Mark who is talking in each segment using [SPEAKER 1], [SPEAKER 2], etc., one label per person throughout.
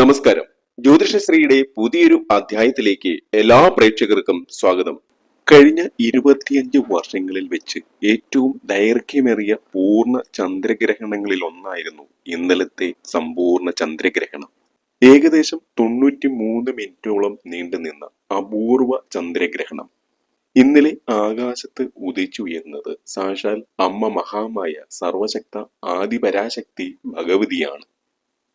[SPEAKER 1] നമസ്കാരം. ജ്യോതിഷശ്രീയുടെ പുതിയൊരു അധ്യായത്തിലേക്ക് എല്ലാ പ്രേക്ഷകർക്കും സ്വാഗതം. കഴിഞ്ഞ ഇരുപത്തിയഞ്ച് വർഷങ്ങളിൽ വെച്ച് ഏറ്റവും ദൈർഘ്യമേറിയ പൂർണ ചന്ദ്രഗ്രഹണങ്ങളിൽ ഒന്നായിരുന്നു ഇന്നലത്തെ സമ്പൂർണ ചന്ദ്രഗ്രഹണം. ഏകദേശം തൊണ്ണൂറ്റി മൂന്ന് മിനിറ്റോളം നീണ്ടു നിന്ന അപൂർവ ചന്ദ്രഗ്രഹണം. ഇന്നലെ ആകാശത്ത് ഉദിച്ചുയർന്നത് സാക്ഷാൽ അമ്മ മഹാമായ സർവശക്ത ആദിപരാശക്തി ഭഗവതിയാണ്.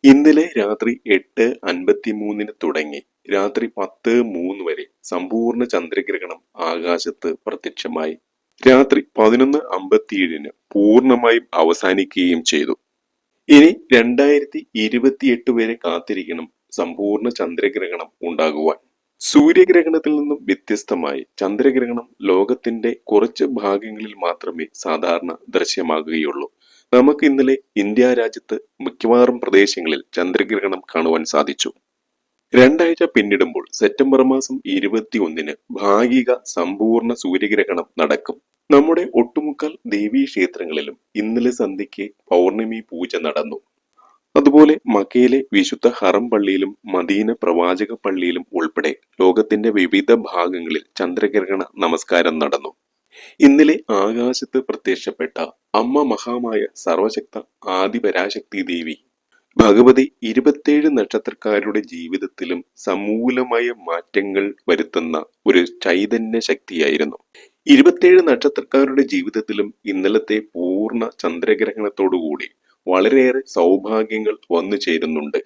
[SPEAKER 1] ഇന്നലെ രാത്രി എട്ട് അൻപത്തിമൂന്നിന് തുടങ്ങി. രാത്രി പത്ത് മൂന്ന് വരെ സമ്പൂർണ ചന്ദ്രഗ്രഹണം ആകാശത്ത് പ്രത്യക്ഷമായി. രാത്രി പതിനൊന്ന് അമ്പത്തിയേഴിന് പൂർണമായും അവസാനിക്കുകയും ചെയ്തു. ഇനി രണ്ടായിരത്തി ഇരുപത്തിയെട്ട് വരെ കാത്തിരിക്കണം സമ്പൂർണ ചന്ദ്രഗ്രഹണം ഉണ്ടാകുവാൻ. സൂര്യഗ്രഹണത്തിൽ നിന്നും വ്യത്യസ്തമായി ചന്ദ്രഗ്രഹണം ലോകത്തിന്റെ കുറച്ച് ഭാഗങ്ങളിൽ മാത്രമേ സാധാരണ ദൃശ്യമാകുകയുള്ളൂ. നമുക്ക് ഇന്നലെ ഇന്ത്യ രാജ്യത്ത് മിക്കവാറും പ്രദേശങ്ങളിൽ ചന്ദ്രഗ്രഹണം കാണുവാൻ സാധിച്ചു. രണ്ടാഴ്ച പിന്നിടുമ്പോൾ സെപ്റ്റംബർ മാസം ഇരുപത്തി ഒന്നിന് ഭാഗിക സമ്പൂർണ സൂര്യഗ്രഹണം നടക്കും. നമ്മുടെ ഒട്ടുമുക്കാൽ ദേവീ ക്ഷേത്രങ്ങളിലും ഇന്നലെ സന്ധ്യയ്ക്ക് പൗർണമി പൂജ നടന്നു. അതുപോലെ മക്കയിലെ വിശുദ്ധ ഹറം പള്ളിയിലും മദീന പ്രവാചക പള്ളിയിലും ഉൾപ്പെടെ ലോകത്തിന്റെ വിവിധ ഭാഗങ്ങളിൽ ചന്ദ്രഗ്രഹണ നമസ്കാരം നടന്നു. ഇന്നലെ ആകാശത്ത് പ്രത്യക്ഷപ്പെട്ട അമ്മ മഹാമായ സർവശക്ത ആദിപരാശക്തി ദേവി ഭഗവതി ഇരുപത്തേഴ് നക്ഷത്രക്കാരുടെ ജീവിതത്തിലും സമൂലമായ മാറ്റങ്ങൾ വരുത്തുന്ന ഒരു ചൈതന്യ ശക്തിയായിരുന്നു. ഇരുപത്തേഴ് നക്ഷത്രക്കാരുടെ ജീവിതത്തിലും ഇന്നലത്തെ പൂർണ ചന്ദ്രഗ്രഹണത്തോടുകൂടി വളരെയേറെ സൗഭാഗ്യങ്ങൾ വന്നു ചേരുന്നുണ്ട്.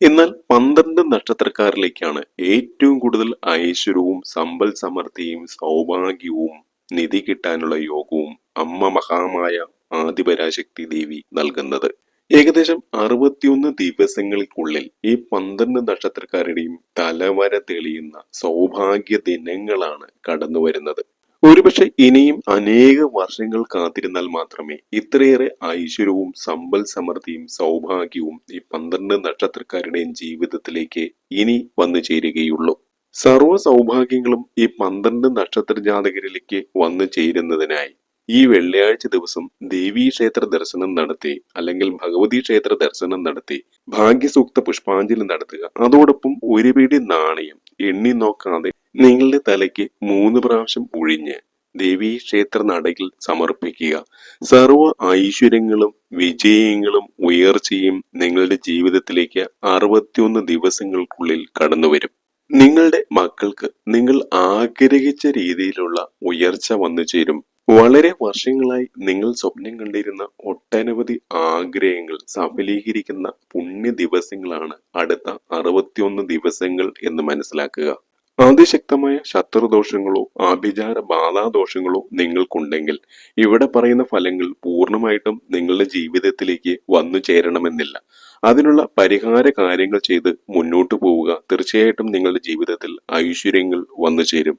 [SPEAKER 1] എന്നാൽ പന്ത്രണ്ട് നക്ഷത്രക്കാരിലേക്കാണ് ഏറ്റവും കൂടുതൽ ഐശ്വര്യവും സമ്പൽ സമൃദ്ധിയും സൗഭാഗ്യവും നിധി കിട്ടാനുള്ള യോഗവും അമ്മ മഹാമായ ആദിപരാശക്തി ദേവി നൽകുന്നത്. ഏകദേശം അറുപത്തിയൊന്ന് ദിവസങ്ങൾക്കുള്ളിൽ ഈ പന്ത്രണ്ട് നക്ഷത്രക്കാരുടെയും തലവര തെളിയുന്ന സൗഭാഗ്യ ദിനങ്ങളാണ് കടന്നു വരുന്നത് ഒരുപക്ഷെ ഇനിയും അനേക വർഷങ്ങൾ കാത്തിരുന്നാൽ മാത്രമേ ഇത്രയേറെ ഐശ്വര്യവും സമ്പൽ സമൃദ്ധിയും സൗഭാഗ്യവും ഈ പന്ത്രണ്ട് നക്ഷത്രക്കാരുടെയും ജീവിതത്തിലേക്ക് ഇനി വന്നു ചേരുകയുള്ളൂ. സർവ സൗഭാഗ്യങ്ങളും ഈ പന്ത്രണ്ട് നക്ഷത്ര ജാതകരിലേക്ക് വന്നു ചേരുന്നതിനായി ഈ വെള്ളിയാഴ്ച ദിവസം ദേവീ ക്ഷേത്ര ദർശനം നടത്തി അല്ലെങ്കിൽ ഭഗവതി ക്ഷേത്ര ദർശനം നടത്തി ഭാഗ്യസൂക്ത പുഷ്പാഞ്ജലി നടത്തുക. അതോടൊപ്പം ഒരു പിടി നാണയം എണ്ണി നോക്കാതെ നിങ്ങളുടെ തലയ്ക്ക് മൂന്ന് പ്രാവശ്യം ഒഴിഞ്ഞ് ദേവീ ക്ഷേത്ര നടയിൽ സമർപ്പിക്കുക. സർവ ഐശ്വര്യങ്ങളും വിജയങ്ങളും ഉയർച്ചയും നിങ്ങളുടെ ജീവിതത്തിലേക്ക് അറുപത്തിയൊന്ന് ദിവസങ്ങൾക്കുള്ളിൽ കടന്നുവരും. നിങ്ങളുടെ മക്കൾക്ക് നിങ്ങൾ ആഗ്രഹിച്ച രീതിയിലുള്ള ഉയർച്ച വന്നു ചേരും. വളരെ വർഷങ്ങളായി നിങ്ങൾ സ്വപ്നം കണ്ടിരുന്ന ഒട്ടനവധി ആഗ്രഹങ്ങൾ സഫലീകരിക്കുന്ന പുണ്യ ദിവസങ്ങളാണ് അടുത്ത അറുപത്തിയൊന്ന് ദിവസങ്ങൾ എന്ന് മനസ്സിലാക്കുക. അതിശക്തമായ ശത്രുദോഷങ്ങളോ ആഭിചാര ബാധാദോഷങ്ങളോ നിങ്ങൾക്കുണ്ടെങ്കിൽ ഇവിടെ പറയുന്ന ഫലങ്ങൾ പൂർണമായിട്ടും നിങ്ങളുടെ ജീവിതത്തിലേക്ക് വന്നു ചേരണമെന്നില്ല. അതിനുള്ള പരിഹാര കാര്യങ്ങൾ ചെയ്ത് മുന്നോട്ട് പോവുക തീർച്ചയായിട്ടും നിങ്ങളുടെ ജീവിതത്തിൽ ഐശ്വര്യങ്ങൾ വന്നു ചേരും.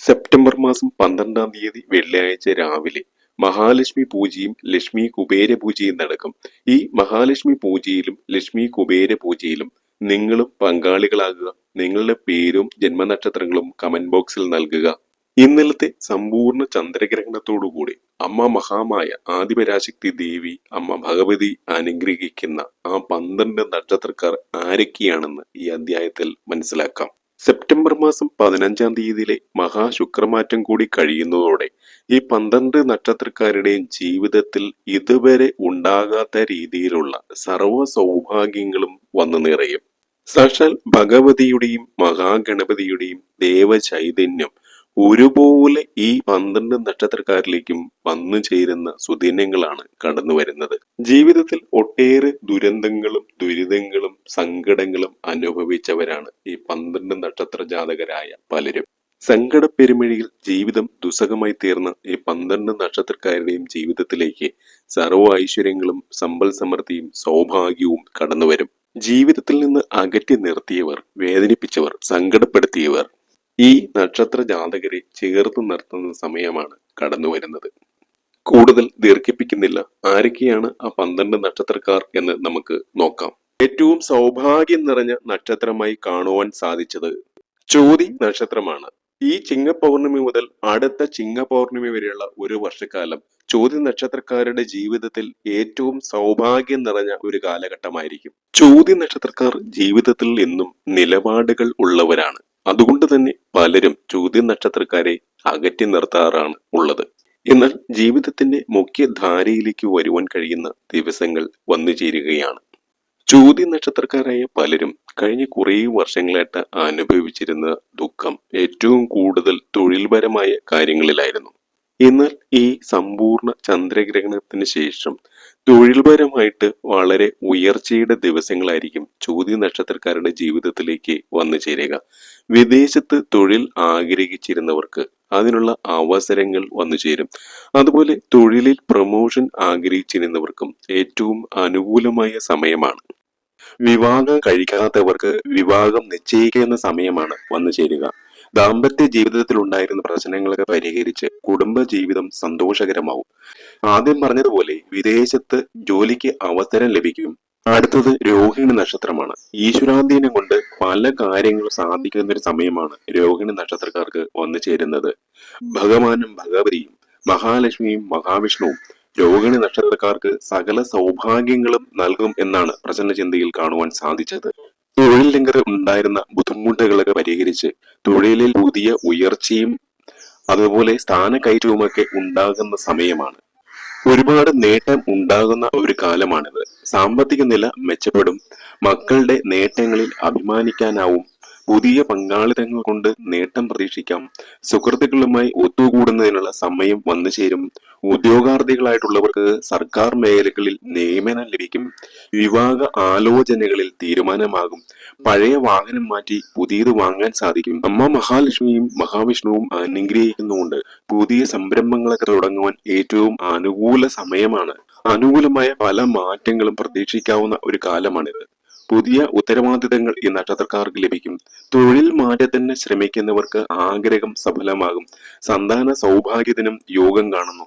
[SPEAKER 1] സെപ്റ്റംബർ മാസം പന്ത്രണ്ടാം തീയതി വെള്ളിയാഴ്ച രാവിലെ മഹാലക്ഷ്മി പൂജയും ലക്ഷ്മി കുബേര പൂജയും നടക്കും. ഈ മഹാലക്ഷ്മി പൂജയിലും ലക്ഷ്മി കുബേര പൂജയിലും നിങ്ങളും പങ്കാളികളാകുക. നിങ്ങളുടെ പേരും ജന്മനക്ഷത്രങ്ങളും കമന്റ് ബോക്സിൽ നൽകുക. ഇന്നലത്തെ സമ്പൂർണ ചന്ദ്രഗ്രഹണത്തോടുകൂടി അമ്മ മഹാമായ ആദിപരാശക്തി ദേവി അമ്മ ഭഗവതി അനുഗ്രഹിക്കുന്ന ആ പന്ത്രണ്ട് നക്ഷത്രക്കാർ ആരൊക്കെയാണെന്ന് ഈ അധ്യായത്തിൽ മനസ്സിലാക്കാം. സെപ്റ്റംബർ മാസം പതിനഞ്ചാം തീയതിയിലെ മഹാശുക്രമാറ്റം കൂടി കഴിയുന്നതോടെ ഈ പന്ത്രണ്ട് നക്ഷത്രക്കാരുടെയും ജീവിതത്തിൽ ഇതുവരെ ഉണ്ടാകാത്ത രീതിയിലുള്ള സർവ സൗഭാഗ്യങ്ങളും വന്നു നിറയും. സാക്ഷാൽ ഭഗവതിയുടെയും മഹാഗണപതിയുടെയും ദേവചൈതന്യം ഒരുപോലെ ഈ പന്ത്രണ്ട് നക്ഷത്രക്കാരിലേക്കും വന്നു ചേരുന്ന സുദിനങ്ങളാണ് കടന്നു വരുന്നത്. ജീവിതത്തിൽ ഒട്ടേറെ ദുരന്തങ്ങളും ദുരിതങ്ങളും സങ്കടങ്ങളും അനുഭവിച്ചവരാണ് ഈ പന്ത്രണ്ട് നക്ഷത്ര ജാതകരായ പലരും. സങ്കടപ്പെരുമഴിയിൽ ജീവിതം ദുസ്സഹമായി തീർന്ന ഈ പന്ത്രണ്ട് നക്ഷത്രക്കാരുടെയും ജീവിതത്തിലേക്ക് സർവ ഐശ്വര്യങ്ങളും സമ്പൽ സമൃദ്ധിയും സൗഭാഗ്യവും കടന്നുവരും. ജീവിതത്തിൽ നിന്ന് അകറ്റി നിർത്തിയവർ വേദനിപ്പിച്ചവർ സങ്കടപ്പെടുത്തിയവർ ഈ നക്ഷത്ര ജാതകരെ ചേർത്ത് നിർത്തുന്ന സമയമാണ് കടന്നു വരുന്നത് കൂടുതൽ ദീർഘിപ്പിക്കുന്നില്ല. ആരൊക്കെയാണ് ആ പന്ത്രണ്ട് നക്ഷത്രക്കാർ എന്ന് നമുക്ക് നോക്കാം. ഏറ്റവും സൗഭാഗ്യം നിറഞ്ഞ നക്ഷത്രമായി കാണുവാൻ സാധിച്ചത് ചോതി നക്ഷത്രമാണ്. ഈ ചിങ്ങപൗർണമി മുതൽ അടുത്ത ചിങ്ങപൗർണമി വരെയുള്ള ഒരു വർഷക്കാലം ചോദ്യ നക്ഷത്രക്കാരുടെ ജീവിതത്തിൽ ഏറ്റവും സൗഭാഗ്യം നിറഞ്ഞ ഒരു കാലഘട്ടമായിരിക്കും. ചോദ്യ നക്ഷത്രക്കാർ ജീവിതത്തിൽ എന്നും നിലപാടുകൾ ഉള്ളവരാണ്. അതുകൊണ്ട് തന്നെ പലരും ചോദ്യ നക്ഷത്രക്കാരെ അകറ്റി നിർത്താറാണ് ഉള്ളത്. എന്നാൽ ജീവിതത്തിന്റെ മുഖ്യധാരയിലേക്ക് വരുവാൻ കഴിയുന്ന ദിവസങ്ങൾ വന്നു ചേരുകയാണ് ചോദ്യ നക്ഷത്രക്കാരായ പലരും കഴിഞ്ഞ കുറേ വർഷങ്ങളായിട്ട് അനുഭവിച്ചിരുന്ന ദുഃഖം ഏറ്റവും കൂടുതൽ തൊഴിൽപരമായ കാര്യങ്ങളിലായിരുന്നു. എന്നാൽ ഈ സമ്പൂർണ ചന്ദ്രഗ്രഹണത്തിന് ശേഷം തൊഴിൽപരമായിട്ട് വളരെ ഉയർച്ചയുടെ ദിവസങ്ങളായിരിക്കും ചോദ്യ നക്ഷത്രക്കാരുടെ ജീവിതത്തിലേക്ക് വന്നു ചേരുക. വിദേശത്ത് തൊഴിൽ ആഗ്രഹിച്ചിരുന്നവർക്ക് അതിനുള്ള അവസരങ്ങൾ വന്നു ചേരും. അതുപോലെ തൊഴിലിൽ പ്രൊമോഷൻ ആഗ്രഹിച്ചിരുന്നവർക്കും ഏറ്റവും അനുകൂലമായ സമയമാണ്. വിവാഹം കഴിക്കാത്തവർക്ക് വിവാഹം നിശ്ചയിക്കുന്ന സമയമാണ് വന്നു ചേരുക. ദാമ്പത്യ ജീവിതത്തിൽ ഉണ്ടായിരുന്ന പ്രശ്നങ്ങളൊക്കെ പരിഹരിച്ച് കുടുംബ ജീവിതം സന്തോഷകരമാവും. ആദ്യം പറഞ്ഞതുപോലെ വിദേശത്ത് ജോലിക്ക് അവസരം ലഭിക്കും. അടുത്തത് രോഹിണി നക്ഷത്രമാണ്. ഈശ്വരാധീനം കൊണ്ട് പല കാര്യങ്ങളും സാധിക്കുന്ന ഒരു സമയമാണ് രോഹിണി നക്ഷത്രക്കാർക്ക് വന്നു ചേരുന്നത്. ഭഗവാനും ഭഗവതിയും മഹാലക്ഷ്മിയും മഹാവിഷ്ണുവും രോഹിണി നക്ഷത്രക്കാർക്ക് സകല സൗഭാഗ്യങ്ങളും നൽകും എന്നാണ് പ്രചരണചിന്തയിൽ കാണുവാൻ സാധിച്ചത്. തൊഴിൽ രംഗത്ത് ഉണ്ടായിരുന്ന ബുദ്ധിമുട്ടുകളൊക്കെ പരിഹരിച്ച് തൊഴിലിൽ പുതിയ ഉയർച്ചയും അതുപോലെ സ്ഥാനക്കയറ്റവുമൊക്കെ ഉണ്ടാകുന്ന സമയമാണ്. ഒരുപാട് നേട്ടം ഉണ്ടാകുന്ന ഒരു കാലമാണിത്. സാമ്പത്തിക നില മെച്ചപ്പെടും. മക്കളുടെ നേട്ടങ്ങളിൽ അഭിമാനിക്കാനാവും പുതിയ പങ്കാളിത്തങ്ങൾ കൊണ്ട് നേട്ടം പ്രതീക്ഷിക്കാം. സുഹൃത്തുക്കളുമായി ഒത്തുകൂടുന്നതിനുള്ള സമയം വന്നു ചേരും. ഉദ്യോഗാർത്ഥികളായിട്ടുള്ളവർക്ക് സർക്കാർ മേഖലകളിൽ നിയമനം ലഭിക്കും. വിവാഹ ആലോചനകളിൽ തീരുമാനമാകും. പഴയ വാഹനം മാറ്റി പുതിയത് വാങ്ങാൻ സാധിക്കും. അമ്മ മഹാലക്ഷ്മിയും മഹാവിഷ്ണുവും അനുഗ്രഹിക്കുന്നുണ്ട് പുതിയ സംരംഭങ്ങളൊക്കെ തുടങ്ങുവാൻ ഏറ്റവും അനുകൂല സമയമാണ്. അനുകൂലമായ പല മാറ്റങ്ങളും പ്രതീക്ഷിക്കാവുന്ന ഒരു കാലമാണിത്. പുതിയ ഉത്തരവാദിത്തങ്ങൾ ഈ നക്ഷത്രക്കാർക്ക് ലഭിക്കും. തൊഴിൽ മാറ്റത്തിന് ശ്രമിക്കുന്നവർക്ക് ആഗ്രഹം സഫലമാകും. സന്താന സൗഭാഗ്യത്തിനും യോഗം കാണുന്നു.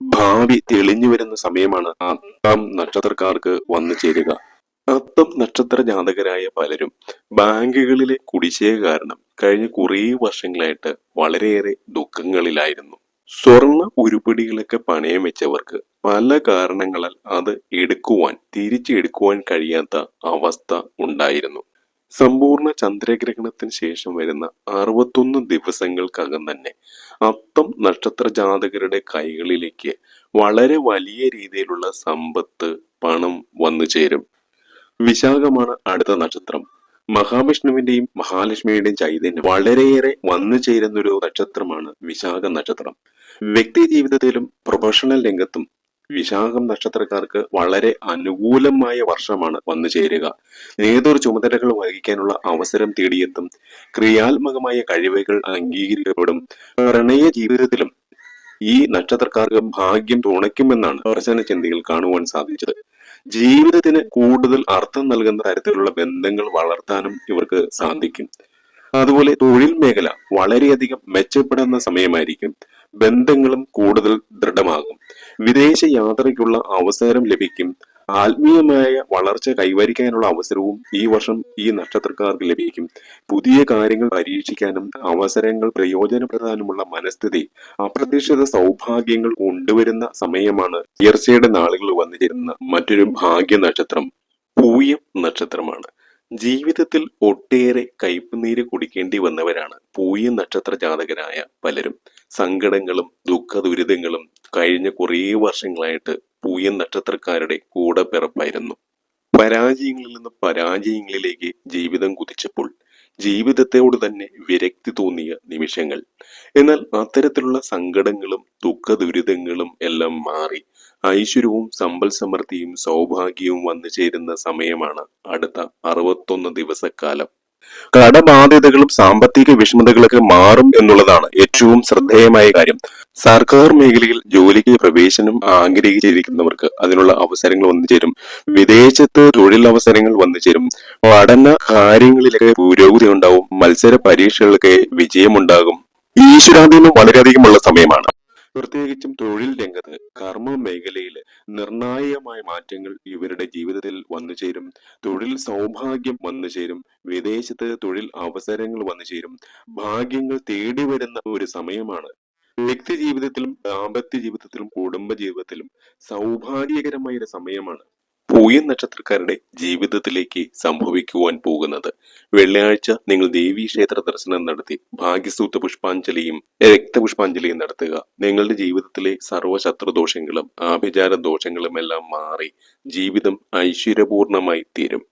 [SPEAKER 1] ഭാവി തെളിഞ്ഞു വരുന്ന സമയമാണ് അത്തം നക്ഷത്രക്കാർക്ക് വന്നു ചേരുക. അത്തം നക്ഷത്ര ജാതകരായ പലരും ബാങ്കുകളിലെ കുടിശ്ശിക കാരണം കഴിഞ്ഞ കുറേ വർഷങ്ങളായിട്ട് വളരെയേറെ ദുഃഖങ്ങളിലായിരുന്നു. സ്വർണ ഉരുപ്പടികളൊക്കെ പണയം വെച്ചവർക്ക് പല കാരണങ്ങളാൽ അത് എടുക്കുവാൻ തിരിച്ചെടുക്കുവാൻ കഴിയാത്ത അവസ്ഥ ഉണ്ടായിരുന്നു. സമ്പൂർണ ചന്ദ്രഗ്രഹണത്തിന് ശേഷം വരുന്ന അറുപത്തൊന്ന് ദിവസങ്ങൾക്കകം തന്നെ അത്തം നക്ഷത്ര ജാതകരുടെ കൈകളിലേക്ക് വളരെ വലിയ രീതിയിലുള്ള സമ്പത്ത് പണം വന്നു ചേരും. വിശാഖമാണ് അടുത്ത നക്ഷത്രം. മഹാവിഷ്ണുവിന്റെയും മഹാലക്ഷ്മിയുടെയും ചൈതന്യം വളരെയേറെ വന്നു ചേരുന്ന ഒരു നക്ഷത്രമാണ് വിശാഖ നക്ഷത്രം. വ്യക്തി ജീവിതത്തിലും പ്രൊഫഷണൽ രംഗത്തും വിശാഖം നക്ഷത്രക്കാർക്ക് വളരെ അനുകൂലമായ വർഷമാണ് വന്നു ചേരുക. ഏതൊരു ചുമതലകൾ വഹിക്കാനുള്ള അവസരം തേടിയെത്തും. ക്രിയാത്മകമായ കഴിവുകൾ അംഗീകരിക്കപ്പെടും. പ്രണയ ജീവിതത്തിലും ഈ നക്ഷത്രക്കാർക്ക് ഭാഗ്യം തുണയ്ക്കുമെന്നാണ് പ്രസന്ന ചിന്തയിൽ കാണുവാൻ സാധിച്ചത്. ജീവിതത്തിന് കൂടുതൽ അർത്ഥം നൽകുന്ന തരത്തിലുള്ള ബന്ധങ്ങൾ വളർത്താനും ഇവർക്ക് സാധിക്കും. അതുപോലെ തൊഴിൽ മേഖല വളരെയധികം മെച്ചപ്പെടുന്ന സമയമായിരിക്കും. ബന്ധങ്ങളും കൂടുതൽ ദൃഢമാകും. വിദേശ യാത്രയ്ക്കുള്ള അവസരം ലഭിക്കും. ആത്മീയമായ വളർച്ച കൈവരിക്കാനുള്ള അവസരവും ഈ വർഷം ഈ നക്ഷത്രക്കാർക്ക് ലഭിക്കും. പുതിയ കാര്യങ്ങൾ പരീക്ഷിക്കാനും അവസരങ്ങൾ പ്രയോജനപ്പെടാനുമുള്ള മനസ്ഥിതി അപ്രതീക്ഷിത സൗഭാഗ്യങ്ങൾ കൊണ്ടുവരുന്ന സമയമാണ് ഉയർച്ചയുടെ നാളുകൾ വന്നു ചേരുന്ന മറ്റൊരു ഭാഗ്യ നക്ഷത്രം പൂയം നക്ഷത്രമാണ്. ജീവിതത്തിൽ ഒട്ടേറെ കയ്പുനീര് കുടിക്കേണ്ടി വന്നവരാണ് പൂയ നക്ഷത്ര ജാതകരായ പലരും. സങ്കടങ്ങളും ദുഃഖ ദുരിതങ്ങളും കഴിഞ്ഞ കുറേ വർഷങ്ങളായിട്ട് പൂയ നക്ഷത്രക്കാരുടെ കൂടെ പിറപ്പായിരുന്നു പരാജയങ്ങളിൽ നിന്ന് പരാജയങ്ങളിലേക്ക് ജീവിതം കുതിച്ചപ്പോൾ ജീവിതത്തോട് തന്നെ വിരക്തി തോന്നിയ നിമിഷങ്ങൾ. എന്നാൽ അത്തരത്തിലുള്ള സങ്കടങ്ങളും ദുഃഖ ദുരിതങ്ങളും എല്ലാം മാറി ഐശ്വര്യവും സമ്പൽ സമൃദ്ധിയും സൗഭാഗ്യവും വന്നു ചേരുന്ന സമയമാണ് അടുത്ത അറുപത്തൊന്ന് ദിവസക്കാലം. കടബാധ്യതകളും സാമ്പത്തിക വിഷമതകളൊക്കെ മാറും എന്നുള്ളതാണ് ഏറ്റവും ശ്രദ്ധേയമായ കാര്യം. സർക്കാർ മേഖലയിൽ ജോലിക്ക് പ്രവേശനം ആഗ്രഹിച്ചിരിക്കുന്നവർക്ക് അതിനുള്ള അവസരങ്ങൾ വന്നു ചേരും. വിദേശത്ത് തൊഴിലവസരങ്ങൾ വന്നു ചേരും. പഠന കാര്യങ്ങളിലൊക്കെ പുരോഗതി ഉണ്ടാവും. മത്സര പരീക്ഷകളൊക്കെ വിജയമുണ്ടാകും. ഈശ്വരാധീനം വളരെയധികമുള്ള സമയമാണ്. പ്രത്യേകിച്ചും തൊഴിൽ രംഗത്ത് കർമ്മ മേഖലയിൽ നിർണായകമായ മാറ്റങ്ങൾ ഇവരുടെ ജീവിതത്തിൽ വന്നു ചേരും. തൊഴിൽ സൗഭാഗ്യം വന്നു ചേരും. വിദേശത്ത് തൊഴിൽ അവസരങ്ങൾ വന്നു ചേരും. ഭാഗ്യങ്ങൾ തേടി വരുന്ന ഒരു സമയമാണ്. വ്യക്തി ജീവിതത്തിലും ദാമ്പത്യ ജീവിതത്തിലും കുടുംബ ജീവിതത്തിലും സൗഭാഗ്യകരമായ ഒരു സമയമാണ്. പൂയ നക്ഷത്രക്കാരുടെ ജീവിതത്തിലേക്ക് സംഭവിക്കുവാൻ പോകുന്നത്. വെള്ളിയാഴ്ച നിങ്ങൾ ദേവീ ക്ഷേത്ര ദർശനം നടത്തി ഭാഗ്യസൂത്ത പുഷ്പാഞ്ജലിയും രക്തപുഷ്പാഞ്ജലിയും നടത്തുക. നിങ്ങളുടെ ജീവിതത്തിലെ സർവശത്രു ദോഷങ്ങളും ആഭിചാര ദോഷങ്ങളും എല്ലാം മാറി ജീവിതം ഐശ്വര്യപൂർണമായി തീരും.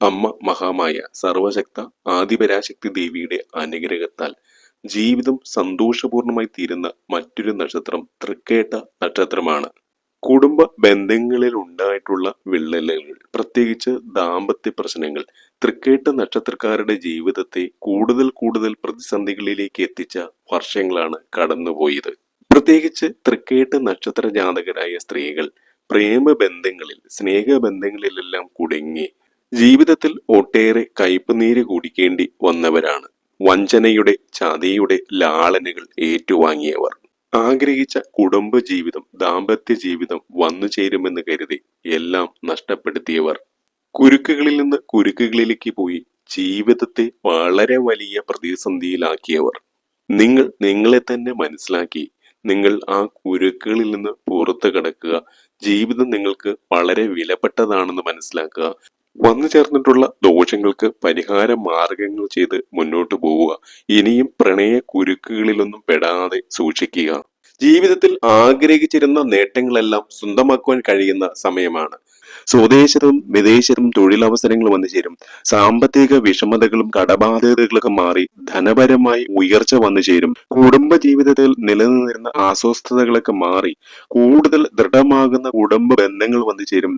[SPEAKER 1] അമ്മ മഹാമായ സർവശക്ത ആദിപരാശക്തി ദേവിയുടെ അനുഗ്രഹത്താൽ ജീവിതം സന്തോഷപൂർണമായി തീരുന്ന മറ്റൊരു നക്ഷത്രം തൃക്കേട്ട നക്ഷത്രമാണ്. കുടുംബ ബന്ധങ്ങളിൽ ഉണ്ടായിട്ടുള്ള വിള്ളലുകൾ പ്രത്യേകിച്ച് ദാമ്പത്യ പ്രശ്നങ്ങൾ തൃക്കേട്ട നക്ഷത്രക്കാരുടെ ജീവിതത്തെ കൂടുതൽ കൂടുതൽ പ്രതിസന്ധികളിലേക്ക് എത്തിച്ച വർഷങ്ങളാണ് കടന്നുപോയത്. പ്രത്യേകിച്ച് തൃക്കേട്ട നക്ഷത്ര ജാതകരായ സ്ത്രീകൾ പ്രേമബന്ധങ്ങളിൽ സ്നേഹബന്ധങ്ങളിലെല്ലാം കുടുങ്ങി ജീവിതത്തിൽ ഒട്ടേറെ കയ്പുനീര് കുടിക്കേണ്ടി വന്നവരാണ്. വഞ്ചനയുടെ ചതിയുടെ ലാളനകൾ ഏറ്റുവാങ്ങിയവർ. ആഗ്രഹിച്ച കുടുംബ ജീവിതം ദാമ്പത്യ ജീവിതം വന്നു ചേരുമെന്ന് കരുതി എല്ലാം നഷ്ടപ്പെടുത്തിയവർ. കുരുക്കുകളിൽ നിന്ന് കുരുക്കുകളിലേക്ക് പോയി ജീവിതത്തെ വളരെ വലിയ പ്രതിസന്ധിയിലാക്കിയവർ. നിങ്ങൾ നിങ്ങളെ തന്നെ മനസ്സിലാക്കി നിങ്ങൾ ആ കുരുക്കുകളിൽ നിന്ന് പുറത്തു കടക്കുക. ജീവിതം നിങ്ങൾക്ക് വളരെ വിലപ്പെട്ടതാണെന്ന് മനസ്സിലാക്കുക. വന്നു ചേർന്നിട്ടുള്ള ദോഷങ്ങൾക്ക് പരിഹാര മാർഗങ്ങൾ ചെയ്ത് മുന്നോട്ട് പോവുക. ഇനിയും പ്രണയ കുരുക്കുകളിലൊന്നും പെടാതെ സൂക്ഷിക്കുക. ജീവിതത്തിൽ ആഗ്രഹിച്ചിരുന്ന നേട്ടങ്ങളെല്ലാം സ്വന്തമാക്കുവാൻ കഴിയുന്ന സമയമാണ്. സ്വദേശത്തും വിദേശത്തും തൊഴിലവസരങ്ങൾ വന്നു ചേരും. സാമ്പത്തിക വിഷമതകളും കടബാധ്യതകളൊക്കെ മാറി ധനപരമായി ഉയർച്ച വന്നു ചേരും. കുടുംബ ജീവിതത്തിൽ നിലനിന്നിരുന്ന അസ്വസ്ഥതകളൊക്കെ മാറി കൂടുതൽ ദൃഢമാകുന്ന കുടുംബ ബന്ധങ്ങൾ വന്നു ചേരും.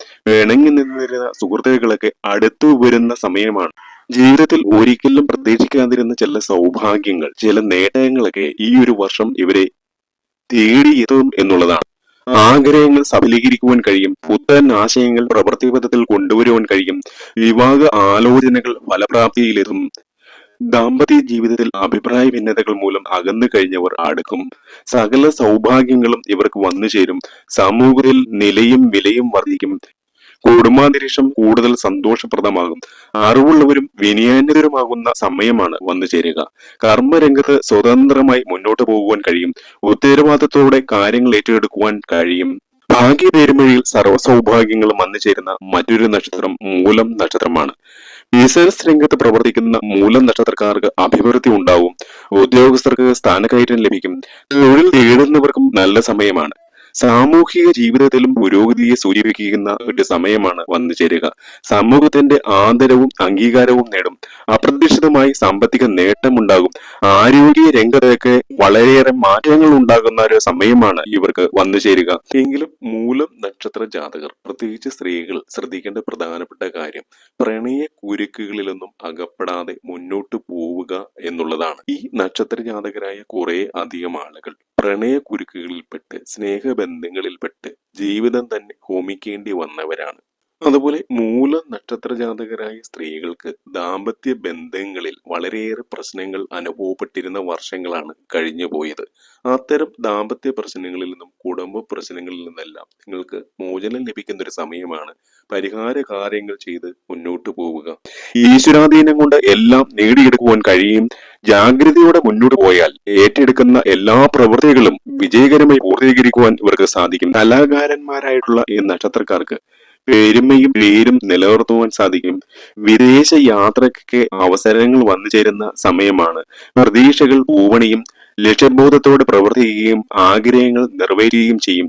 [SPEAKER 1] നിന്നിരുന്ന സുഹൃത്തുക്കളൊക്കെ അടുത്തു വരുന്ന സമയമാണ്. ജീവിതത്തിൽ ഒരിക്കലും പ്രതീക്ഷിക്കാതിരുന്ന ചില സൗഭാഗ്യങ്ങൾ ചില നേട്ടങ്ങളൊക്കെ ഈ ഒരു വർഷം ഇവരെ തേടിയെത്തും എന്നുള്ളതാണ്. ആഗ്രഹങ്ങൾ സഫലീകരിക്കുവാൻ കഴിയും. പുത്തൻ ആശയങ്ങൾ പ്രവൃത്തിപഥത്തിൽ കൊണ്ടുവരുവാൻ കഴിയും. വിവാഹ ആലോചനകൾ ഫലപ്രാപ്തിയിലെത്തും. ദാമ്പത്യ ജീവിതത്തിൽ അഭിപ്രായ ഭിന്നതകൾ മൂലം അകന്നു കഴിഞ്ഞവർ അടുക്കും. സകല സൗഭാഗ്യങ്ങളും ഇവർക്ക് വന്നു ചേരും സമൂഹത്തിൽ നിലയും വിലയും വർദ്ധിക്കും. കുടുംബാന്തരീക്ഷം കൂടുതൽ സന്തോഷപ്രദമാകും. അറിവുള്ളവരും വിനയാന്യതരുമാകുന്ന സമയമാണ് വന്നു ചേരുക. കർമ്മരംഗത്ത് സ്വതന്ത്രമായി മുന്നോട്ട് പോകുവാൻ കഴിയും. ഉത്തരവാദിത്തത്തോടെ കാര്യങ്ങൾ ഏറ്റെടുക്കുവാൻ കഴിയും. ഭാഗ്യ പേരുമഴിയിൽ സർവസൗഭാഗ്യങ്ങളും വന്നു ചേരുന്ന മറ്റൊരു നക്ഷത്രം മൂലം നക്ഷത്രമാണ്. ബിസിനസ് രംഗത്ത് പ്രവർത്തിക്കുന്ന മൂലം നക്ഷത്രക്കാർക്ക് അഭിവൃദ്ധി ഉണ്ടാവും. ഉദ്യോഗസ്ഥർക്ക് സ്ഥാനക്കയറ്റം ലഭിക്കും. തൊഴിൽ തേടുന്നവർക്കും നല്ല സമയമാണ്. സാമൂഹിക ജീവിതത്തിലും പുരോഗതിയെ സൂചിപ്പിക്കുന്ന ഒരു സമയമാണ് വന്നു ചേരുക. സമൂഹത്തിന്റെ ആദരവും അംഗീകാരവും നേടും. അപ്രതീക്ഷിതമായി സാമ്പത്തിക നേട്ടമുണ്ടാകും. ആരോഗ്യ രംഗത്തൊക്കെ വളരെയേറെ മാറ്റങ്ങൾ ഉണ്ടാകുന്ന ഒരു സമയമാണ് ഇവർക്ക് വന്നു ചേരുക. എങ്കിലും മൂലം നക്ഷത്ര ജാതകർ പ്രത്യേകിച്ച് സ്ത്രീകൾ ശ്രദ്ധിക്കേണ്ട പ്രധാനപ്പെട്ട കാര്യം പ്രണയ കുരുക്കുകളിലൊന്നും അകപ്പെടാതെ മുന്നോട്ട് പോവുക എന്നുള്ളതാണ്. ഈ നക്ഷത്ര ജാതകരായ കുറെ അധികം ആളുകൾ പ്രണയ കുരുക്കുകളിൽപ്പെട്ട് സ്നേഹബന്ധങ്ങളിൽപ്പെട്ട് ജീവിതം തന്നെ ഹോമിക്കേണ്ടി വന്നവരാണ്. അതുപോലെ മൂല നക്ഷത്ര ജാതകരായ സ്ത്രീകൾക്ക് ദാമ്പത്യ ബന്ധങ്ങളിൽ വളരെയേറെ പ്രശ്നങ്ങൾ അനുഭവപ്പെട്ടിരുന്ന വർഷങ്ങളാണ് കഴിഞ്ഞു പോയത്. അത്തരം ദാമ്പത്യ പ്രശ്നങ്ങളിൽ നിന്നും കുടുംബ പ്രശ്നങ്ങളിൽ നിന്നെല്ലാം നിങ്ങൾക്ക് മോചനം ലഭിക്കുന്ന ഒരു സമയമാണ് പരിഹാര കാര്യങ്ങൾ ചെയ്ത് മുന്നോട്ട് പോവുക. ഈശ്വരാധീനം കൊണ്ട് എല്ലാം നേടിയെടുക്കുവാൻ കഴിയും. ജാഗ്രതയോടെ മുന്നോട്ട് പോയാൽ ഏറ്റെടുക്കുന്ന എല്ലാ പ്രവൃത്തികളും വിജയകരമായി പൂർത്തീകരിക്കുവാൻ ഇവർക്ക് സാധിക്കും. കലാകാരന്മാരായിട്ടുള്ള ഈ നക്ഷത്രക്കാർക്ക് പെരുമയും പേരും നിലനിർത്തുവാൻ സാധിക്കും. വിദേശ യാത്രക്കൊക്കെ അവസരങ്ങൾ വന്നു ചേരുന്ന സമയമാണ്. പ്രതീക്ഷകൾ പൂവണിയും ലക്ഷ്യബോധത്തോടെ പ്രവർത്തിക്കുകയും ആഗ്രഹങ്ങൾ നിറവേറ്റുകയും ചെയ്യും.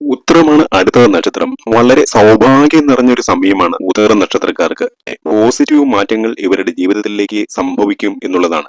[SPEAKER 1] ഉത്തരമാണ് അടുത്ത നക്ഷത്രം. വളരെ സൗഭാഗ്യം നിറഞ്ഞൊരു സമയമാണ് ഉത്തര നക്ഷത്രക്കാർക്ക്. പോസിറ്റീവ് മാറ്റങ്ങൾ ഇവരുടെ ജീവിതത്തിലേക്ക് സംഭവിക്കും എന്നുള്ളതാണ്.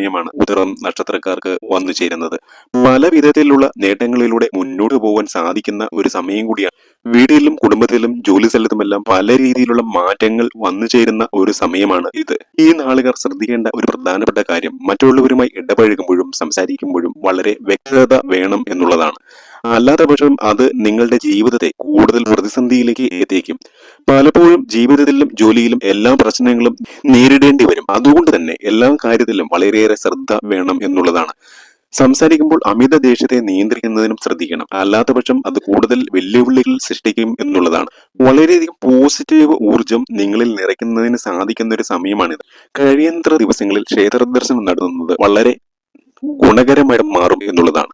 [SPEAKER 1] സമയമാണ് ഉത്തരം നക്ഷത്രക്കാർക്ക് വന്നു ചേരുന്നത്. പല വിധത്തിലുള്ള നേട്ടങ്ങളിലൂടെ മുന്നോട്ട് പോകാൻ സാധിക്കുന്ന ഒരു സമയം കൂടിയാണ്. വീട്ടിലും കുടുംബത്തിലും ജോലി സ്ഥലത്തുമെല്ലാം പല രീതിയിലുള്ള മാറ്റങ്ങൾ വന്നു ചേരുന്ന ഒരു സമയമാണ് ഇത്. ഈ നാളുകാർ ശ്രദ്ധിക്കേണ്ട ഒരു പ്രധാനപ്പെട്ട കാര്യം മറ്റുള്ളവരുമായി ഇടപഴകുമ്പോഴും സംസാരിക്കുമ്പോഴും വളരെ വ്യക്തത വേണം എന്നുള്ളതാണ്. അല്ലാത്ത പക്ഷം അത് നിങ്ങളുടെ ജീവിതത്തെ കൂടുതൽ പ്രതിസന്ധിയിലേക്ക് എത്തിക്കും. പലപ്പോഴും ജീവിതത്തിലും ജോലിയിലും എല്ലാ പ്രശ്നങ്ങളും നേരിടേണ്ടി വരും. അതുകൊണ്ട് തന്നെ എല്ലാ കാര്യത്തിലും വളരെയേറെ ശ്രദ്ധ വേണം എന്നുള്ളതാണ്. സംസാരിക്കുമ്പോൾ അമിത ദേഷ്യത്തെ നിയന്ത്രിക്കുന്നതിനും ശ്രദ്ധിക്കണം. അല്ലാത്ത പക്ഷം അത് കൂടുതൽ വെല്ലുവിളികൾ സൃഷ്ടിക്കും എന്നുള്ളതാണ്. വളരെയധികം പോസിറ്റീവ് ഊർജം നിങ്ങളിൽ നിറയ്ക്കുന്നതിന് സാധിക്കുന്ന ഒരു സമയമാണിത്. കഴിയന്ത്ര ദിവസങ്ങളിൽ ക്ഷേത്ര ദർശനം നടത്തുന്നത് വളരെ ഗുണകരമായി മാറും എന്നുള്ളതാണ്.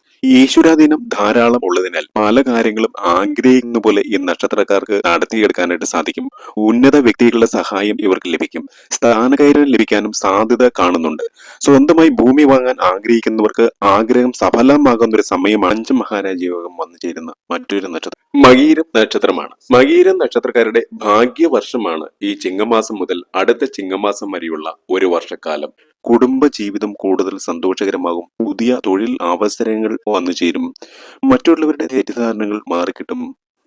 [SPEAKER 1] ഈശ്വരാധീനം ധാരാളം ഉള്ളതിനാൽ പല കാര്യങ്ങളും ആഗ്രഹിക്കുന്ന പോലെ ഈ നക്ഷത്രക്കാർക്ക് നടത്തിയെടുക്കാനായിട്ട് സാധിക്കും. ഉന്നത വ്യക്തികളുടെ സഹായം ഇവർക്ക് ലഭിക്കും. സ്ഥാനകയറ്റം ലഭിക്കാനും സാധ്യത കാണുന്നുണ്ട്. സ്വന്തമായി ഭൂമി വാങ്ങാൻ ആഗ്രഹിക്കുന്നവർക്ക് ആഗ്രഹം സഫലമാകുന്ന ഒരു സമയം അഞ്ച് മഹാരാജയോഗം വന്നു ചേരുന്ന മറ്റൊരു നക്ഷത്രം. മകീരം നക്ഷത്രമാണ്. മകീരം നക്ഷത്രക്കാരുടെ ഭാഗ്യവർഷമാണ് ഈ ചിങ്ങമാസം മുതൽ അടുത്ത ചിങ്ങമാസം വരെയുള്ള ഒരു വർഷക്കാലം. കുടുംബ ജീവിതം കൂടുതൽ സന്തോഷകരമാകും. പുതിയ തൊഴിൽ അവസരങ്ങൾ വന്നു ചേരും മറ്റുള്ളവരുടെ തെറ്റിദ്ധാരണകൾ മാറിക്കിട്ടും.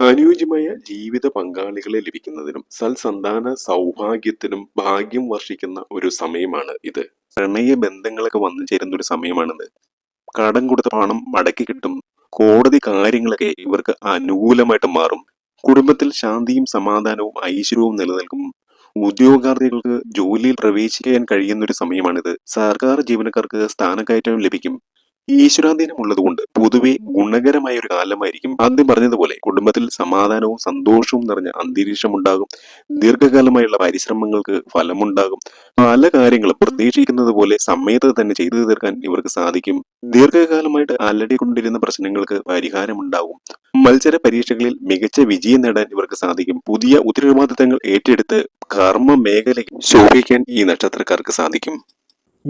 [SPEAKER 1] അനുയോജ്യമായ ജീവിത പങ്കാളികളെ ലഭിക്കുന്നതിനും സൽസന്താന സൗഭാഗ്യത്തിനും ഭാഗ്യം വർഷിക്കുന്ന ഒരു സമയമാണ് ഇത്. പ്രണയ ബന്ധങ്ങളൊക്കെ വന്നു ചേരുന്ന ഒരു സമയമാണിത്. കടം കൊടുത്ത പണം മടക്കി കിട്ടും. കോടതി കാര്യങ്ങളൊക്കെ ഇവർക്ക് അനുകൂലമായിട്ട് മാറും. കുടുംബത്തിൽ ശാന്തിയും സമാധാനവും ഐശ്വര്യവും നിലനിൽക്കും. ഉദ്യോഗാർത്ഥികൾക്ക് ജോലിയിൽ പ്രവേശിക്കാൻ കഴിയുന്ന ഒരു സമയമാണിത്. സർക്കാർ ജീവനക്കാർക്ക് സ്ഥാനക്കയറ്റം ലഭിക്കും. ഈശ്വരാധീനം ഉള്ളതുകൊണ്ട് പൊതുവെ ഗുണകരമായ ഒരു കാലമായിരിക്കും. ആദ്യം പറഞ്ഞതുപോലെ കുടുംബത്തിൽ സമാധാനവും സന്തോഷവും നിറഞ്ഞ അന്തരീക്ഷം ഉണ്ടാകും ദീർഘകാലമായുള്ള പരിശ്രമങ്ങൾക്ക് ഫലമുണ്ടാകും. പല കാര്യങ്ങളും പ്രതീക്ഷിക്കുന്നത് പോലെ സമയത്ത് തന്നെ ചെയ്തു തീർക്കാൻ ഇവർക്ക് സാധിക്കും. ദീർഘകാലമായിട്ട് അലടിക്കൊണ്ടിരുന്ന പ്രശ്നങ്ങൾക്ക് പരിഹാരമുണ്ടാകും. മത്സര പരീക്ഷകളിൽ മികച്ച വിജയം നേടാൻ ഇവർക്ക് സാധിക്കും. പുതിയ ഉത്തരവാദിത്തങ്ങൾ ഏറ്റെടുത്ത് കർമ്മ മേഖലയിൽ ശോഭിക്കാൻ ഈ നക്ഷത്രക്കാർക്ക് സാധിക്കും.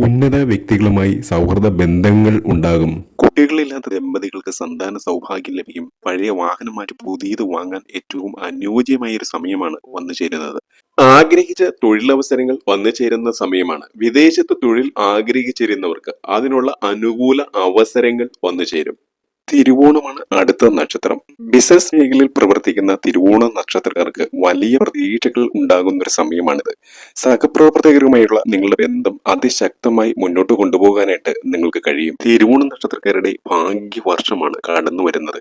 [SPEAKER 2] ഉന്നത വ്യക്തികളുമായി സൗഹൃദ ബന്ധങ്ങൾ ഉണ്ടാകും.
[SPEAKER 1] കുട്ടികളില്ലാത്ത ദമ്പതികൾക്ക് സന്താന സൗഭാഗ്യം ലഭിക്കും. പഴയ വാഹനം മാറ്റി പുതിയത് വാങ്ങാൻ ഏറ്റവും അനുയോജ്യമായ ഒരു സമയമാണ് വന്നു ചേരുന്നത്. ആഗ്രഹിച്ച തൊഴിലവസരങ്ങൾ വന്നു ചേരുന്ന സമയമാണ്. വിദേശത്ത് തൊഴിൽ ആഗ്രഹിച്ചിരുന്നവർക്ക് അതിനുള്ള അനുകൂല അവസരങ്ങൾ വന്നു ചേരും. തിരുവോണമാണ് അടുത്ത നക്ഷത്രം. ബിസിനസ് മേഖലയിൽ പ്രവർത്തിക്കുന്ന തിരുവോണ നക്ഷത്രക്കാർക്ക് വലിയ പ്രതീക്ഷകൾ ഉണ്ടാകുന്ന ഒരു സമയമാണിത്. സഹപ്രവർത്തകരുമായുള്ള നിങ്ങളുടെ ബന്ധം അതിശക്തമായി മുന്നോട്ട് കൊണ്ടുപോകാനായിട്ട് നിങ്ങൾക്ക് കഴിയും. തിരുവോണ നക്ഷത്രക്കാരുടെ ഭാഗ്യവർഷമാണ് കടന്നു വരുന്നത്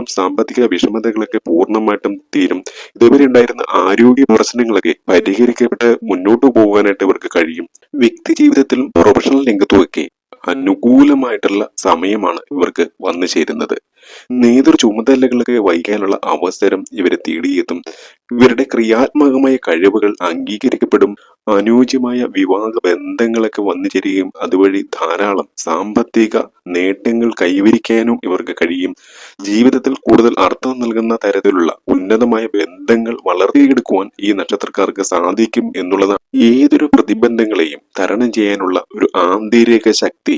[SPEAKER 1] സാമ്പത്തിക വിഷമതകളൊക്കെ പൂർണമായിട്ടും തീരും. ഇതുവരെ ഉണ്ടായിരുന്ന ആരോഗ്യ പ്രശ്നങ്ങളൊക്കെ പരിഹരിക്കപ്പെട്ട് മുന്നോട്ട് പോകാനായിട്ട് ഇവർക്ക് കഴിയും. വ്യക്തി ജീവിതത്തിലും പ്രൊഫഷണൽ രംഗത്തുമൊക്കെ അനുകൂലമായിട്ടുള്ള സമയമാണ് ഇവർക്ക് വന്നു ചേരുന്നത്. നേതൃ ചുമതലകളൊക്കെ വഹിക്കാനുള്ള അവസരം ഇവരെ തേടിയെത്തും. ഇവരുടെ ക്രിയാത്മകമായ കഴിവുകൾ അംഗീകരിക്കപ്പെടും. അനുയോജ്യമായ വിവാഹ ബന്ധങ്ങളൊക്കെ വന്നു ചേരുകയും അതുവഴി ധാരാളം സാമ്പത്തിക നേട്ടങ്ങൾ കൈവരിക്കാനും ഇവർക്ക് കഴിയും. ജീവിതത്തിൽ കൂടുതൽ അർത്ഥം നൽകുന്ന തരത്തിലുള്ള ഉന്നതമായ ബന്ധങ്ങൾ വളർത്തിയെടുക്കുവാൻ ഈ നക്ഷത്രക്കാർക്ക് സാധിക്കും എന്നുള്ളതാണ്. ഏതൊരു പ്രതിബന്ധങ്ങളെയും തരണം ചെയ്യാനുള്ള ഒരു ആന്തരിക ശക്തി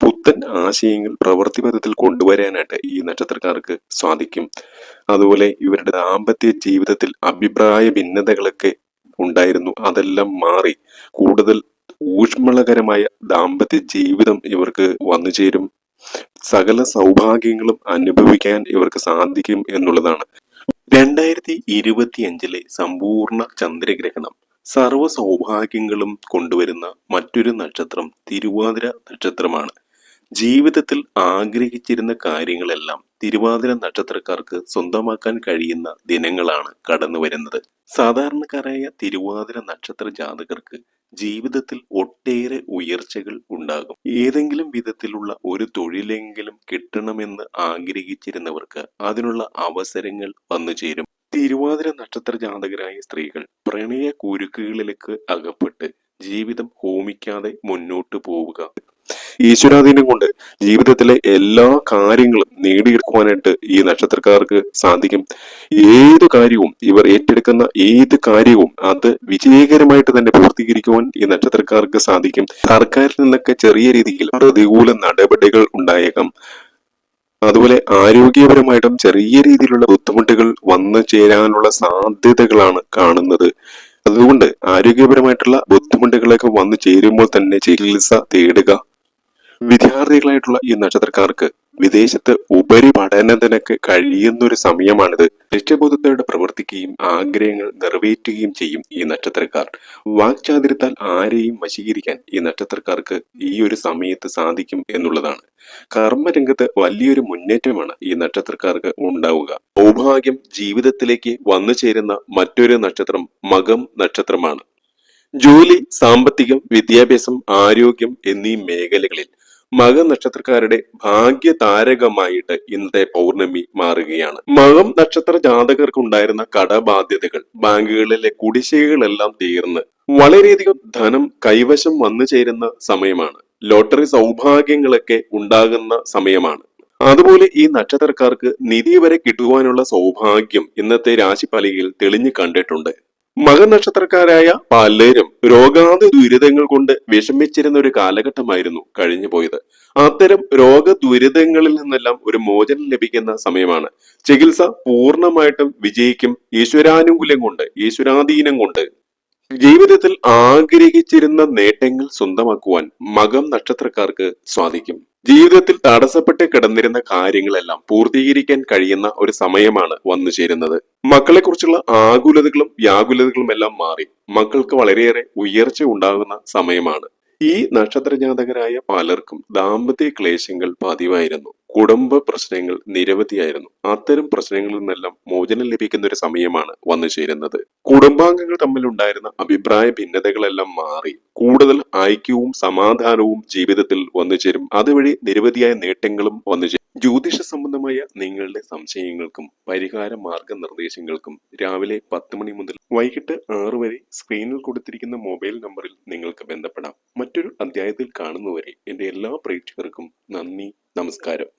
[SPEAKER 1] പുത്തൻ ആശയങ്ങൾ പ്രവൃത്തിപഥത്തിൽ കൊണ്ടുവരാനായിട്ട് ഈ നക്ഷത്രക്കാർക്ക് സാധിക്കും. അതുപോലെ ഇവരുടെ ദാമ്പത്യ ജീവിതത്തിൽ അഭിപ്രായ ഭിന്നതകളൊക്കെ ഉണ്ടായിരുന്നു. അതെല്ലാം മാറി കൂടുതൽ ഊഷ്മളകരമായ ദാമ്പത്യ ജീവിതം ഇവർക്ക് വന്നു ചേരും. സകല സൗഭാഗ്യങ്ങളും അനുഭവിക്കാൻ ഇവർക്ക് സാധിക്കും എന്നുള്ളതാണ്. രണ്ടായിരത്തി ഇരുപത്തിയഞ്ചിലെ സമ്പൂർണ ചന്ദ്രഗ്രഹണം സർവ സൗഭാഗ്യങ്ങളും കൊണ്ടുവരുന്ന മറ്റൊരു നക്ഷത്രം തിരുവാതിര നക്ഷത്രമാണ്. ജീവിതത്തിൽ ആഗ്രഹിച്ചിരുന്ന കാര്യങ്ങളെല്ലാം തിരുവാതിര നക്ഷത്രക്കാർക്ക് സ്വന്തമാക്കാൻ കഴിയുന്ന ദിനങ്ങളാണ് കടന്നു വരുന്നത്. സാധാരണക്കാരായ തിരുവാതിര നക്ഷത്ര ജാതകർക്ക് ജീവിതത്തിൽ ഒട്ടേറെ ഉയർച്ചകൾ ഉണ്ടാകും. ഏതെങ്കിലും വിധത്തിലുള്ള ഒരു തൊഴിലെങ്കിലും കിട്ടണമെന്ന് ആഗ്രഹിച്ചിരുന്നവർക്ക് അതിനുള്ള അവസരങ്ങൾ വന്നു ചേരും. തിരുവാതിര നക്ഷത്ര ജാതകരായ സ്ത്രീകൾ പ്രണയ കുരുക്കുകളിലേക്ക് അകപ്പെട്ട് ജീവിതം ഹോമിക്കാതെ മുന്നോട്ട് പോവുക. ഈശ്വരാധീനം കൊണ്ട് ജീവിതത്തിലെ എല്ലാ കാര്യങ്ങളും നേടിയെടുക്കുവാനായിട്ട് ഈ നക്ഷത്രക്കാർക്ക് സാധിക്കും. ഏത് കാര്യവും ഇവർ ഏറ്റെടുക്കുന്ന ഏത് കാര്യവും അത് വിജയകരമായിട്ട് തന്നെ പൂർത്തീകരിക്കുവാൻ ഈ നക്ഷത്രക്കാർക്ക് സാധിക്കും. സർക്കാരിൽ നിന്നൊക്കെ ചെറിയ രീതിയിൽ പ്രതികൂല നടപടികൾ ഉണ്ടായേക്കാം. അതുപോലെ ആരോഗ്യപരമായിട്ടും ചെറിയ രീതിയിലുള്ള ബുദ്ധിമുട്ടുകൾ വന്നു ചേരാനുള്ള സാധ്യതകളാണ് കാണുന്നത്. അതുകൊണ്ട് ആരോഗ്യപരമായിട്ടുള്ള ബുദ്ധിമുട്ടുകളൊക്കെ വന്നു ചേരുമ്പോൾ തന്നെ ചികിത്സ തേടുക വിദ്യാർത്ഥികളായിട്ടുള്ള ഈ നക്ഷത്രക്കാർക്ക് വിദേശത്ത് ഉപരിപഠനത്തിനൊക്കെ കഴിയുന്ന ഒരു സമയമാണിത്. ലക്ഷ്യബോധത്തോടെ പ്രവർത്തിക്കുകയും ആഗ്രഹങ്ങൾ നിറവേറ്റുകയും ചെയ്യും ഈ നക്ഷത്രക്കാർ. വാക്ചാതിരത്താൽ ആരെയും വശീകരിക്കാൻ ഈ നക്ഷത്രക്കാർക്ക് ഈ ഒരു സമയത്ത് സാധിക്കും എന്നുള്ളതാണ്. കർമ്മരംഗത്ത് വലിയൊരു മുന്നേറ്റമാണ് ഈ നക്ഷത്രക്കാർക്ക് ഉണ്ടാവുക. സൗഭാഗ്യം ജീവിതത്തിലേക്ക് വന്നു ചേരുന്ന മറ്റൊരു നക്ഷത്രം മകം നക്ഷത്രമാണ്. ജോലി സാമ്പത്തികം വിദ്യാഭ്യാസം ആരോഗ്യം എന്നീ മേഖലകളിൽ മകം നക്ഷത്രക്കാരുടെ ഭാഗ്യ താരകമായിട്ട് ഇന്നത്തെ പൗർണമി മാറുകയാണ്. മകം നക്ഷത്ര ജാതകർക്ക് ഉണ്ടായിരുന്ന കടബാധ്യതകൾ ബാങ്കുകളിലെ കുടിശ്ശികകളെല്ലാം തീർന്ന് വളരെയധികം ധനം കൈവശം വന്നു ചേരുന്ന സമയമാണ്. ലോട്ടറി സൗഭാഗ്യങ്ങളൊക്കെ ഉണ്ടാകുന്ന സമയമാണ്. അതുപോലെ ഈ നക്ഷത്രക്കാർക്ക് നിധി വരെ കിട്ടുവാനുള്ള സൗഭാഗ്യം ഇന്നത്തെ രാശിഫലികയിൽ തെളിഞ്ഞു കണ്ടിട്ടുണ്ട്. മകനക്ഷത്രക്കാരായ പലരും രോഗാതി ദുരിതങ്ങൾ കൊണ്ട് വിഷമിച്ചിരുന്ന ഒരു കാലഘട്ടമായിരുന്നു കഴിഞ്ഞു പോയത്. അത്തരം രോഗ ദുരിതങ്ങളിൽ നിന്നെല്ലാം ഒരു മോചനം ലഭിക്കുന്ന സമയമാണ്. ചികിത്സ പൂർണമായിട്ടും വിജയിക്കും ഈശ്വരാനുകൂല്യം കൊണ്ട് ഈശ്വരാധീനം കൊണ്ട്. ജീവിതത്തിൽ ആഗ്രഹിച്ചിരുന്ന നേട്ടങ്ങൾ സ്വന്തമാക്കുവാൻ മകം നക്ഷത്രക്കാർക്ക് സാധിക്കും. ജീവിതത്തിൽ തടസ്സപ്പെട്ട് കിടന്നിരുന്ന കാര്യങ്ങളെല്ലാം പൂർത്തീകരിക്കാൻ കഴിയുന്ന ഒരു സമയമാണ് വന്നു ചേരുന്നത്. മക്കളെ കുറിച്ചുള്ള ആകുലതകളും വ്യാകുലതകളും എല്ലാം മാറി മക്കൾക്ക് വളരെയേറെ ഉയർച്ച ഉണ്ടാകുന്ന സമയമാണ്. ഈ നക്ഷത്രജാതകരായ പലർക്കും ദാമ്പത്യ ക്ലേശങ്ങൾ പതിവായിരുന്നു. കുടുംബ പ്രശ്നങ്ങൾ നിരവധിയായിരുന്നു. അത്തരം പ്രശ്നങ്ങളിൽ നിന്നെല്ലാം മോചനം ലഭിക്കുന്ന ഒരു സമയമാണ് വന്നു ചേരുന്നത്. കുടുംബാംഗങ്ങൾ തമ്മിലുണ്ടായിരുന്ന അഭിപ്രായ ഭിന്നതകളെല്ലാം മാറി കൂടുതൽ ഐക്യവും സമാധാനവും ജീവിതത്തിൽ വന്നു ചേരും. അതുവഴി നിരവധിയായ നേട്ടങ്ങളും വന്നു ചേരും. ജ്യോതിഷ സംബന്ധമായ നിങ്ങളുടെ സംശയങ്ങൾക്കും പരിഹാര മാർഗനിർദ്ദേശങ്ങൾക്കും രാവിലെ പത്ത് മണി മുതൽ വൈകിട്ട് ആറ് വരെ സ്ക്രീനിൽ കൊടുത്തിരിക്കുന്ന മൊബൈൽ നമ്പറിൽ നിങ്ങൾക്ക് ബന്ധപ്പെടാം. മറ്റൊരു അധ്യായത്തിൽ കാണുന്നവരെ എന്റെ എല്ലാ പ്രേക്ഷകർക്കും നന്ദി നമസ്കാരം.